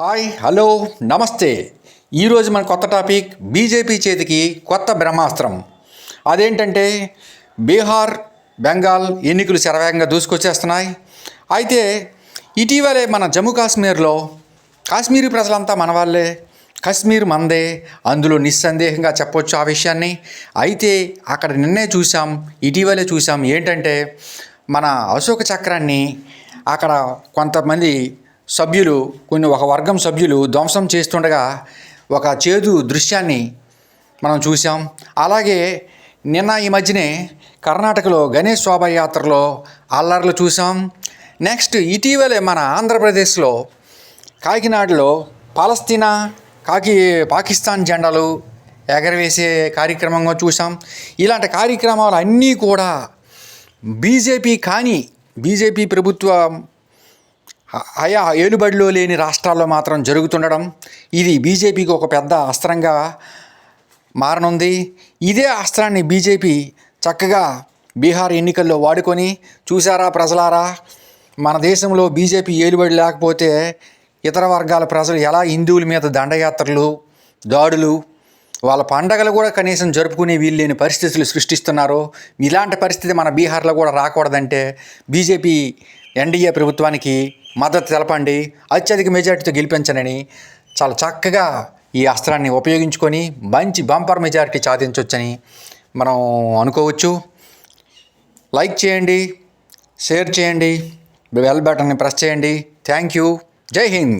Hi hello నమస్తే. ఈరోజు మన కొత్త టాపిక్ బీజేపీ చేతికి కొత్త బ్రహ్మాస్త్రం. అదేంటంటే బీహార్ బెంగాల్ ఎన్నికలు శరవేగంగా దూసుకొచ్చేస్తున్నాయి. అయితే ఇటీవలే మన జమ్మూ కాశ్మీర్లో కాశ్మీరీ ప్రజలంతా మన వాళ్ళే కాశ్మీర్ మందే అందులో నిస్సందేహంగా చెప్పొచ్చు ఆ విషయాన్ని. అయితే అక్కడ నిన్నే చూసాం ఇటీవలే చూసాం ఏంటంటే మన అశోక చక్రాన్ని అక్కడ కొంతమంది సభ్యులు కొన్ని ఒక వర్గం సభ్యులు ధ్వంసం చేస్తుండగా ఒక చేదు దృశ్యాన్ని మనం చూసాం అలాగే నిన్న ఈ మధ్యనే కర్ణాటకలో గణేష్ శోభాయాత్రలో అల్లర్లు చూసాం నెక్స్ట్ ఇటీవలే మన ఆంధ్రప్రదేశ్లో కాకినాడలో పాలస్తీనా కాకి పాకిస్తాన్ జెండాలు ఎగరవేసే కార్యక్రమంగా చూసాం ఇలాంటి కార్యక్రమాలు అన్నీ కూడా బీజేపీ కానీ బీజేపీ ప్రభుత్వం ఆయా ఏలుబడిలో లేని రాష్ట్రాల్లో మాత్రం జరుగుతుండడం ఇది బీజేపీకి ఒక పెద్ద అస్త్రంగా మారనుంది. ఇదే అస్త్రాన్ని బీజేపీ చక్కగా బీహార్ ఎన్నికల్లో వాడుకొని చూసారా ప్రజలారా మన దేశంలో బీజేపీ ఏలుబడి లేకపోతే ఇతర వర్గాల ప్రజలు ఎలా హిందువుల మీద దండయాత్రలు దాడులు వాళ్ళ పండగలు కూడా కనీసం జరుపుకునే వీలు లేని పరిస్థితులు సృష్టిస్తున్నారు ఇలాంటి పరిస్థితి మన బీహార్లో కూడా రాకూడదంటే బీజేపీ ఎన్డీఏ ప్రభుత్వానికి మద్దతు తెలపండి. అత్యధిక మెజార్టీతో గెలిపించనని చాలా చక్కగా ఈ అస్త్రాన్ని ఉపయోగించుకొని మంచి బంపర్ మెజారిటీ సాధించవచ్చని మనం అనుకోవచ్చు. లైక్ చేయండి షేర్ చేయండి బెల్ బటన్ని ప్రెస్ చేయండి. Thank you. జై హింద్.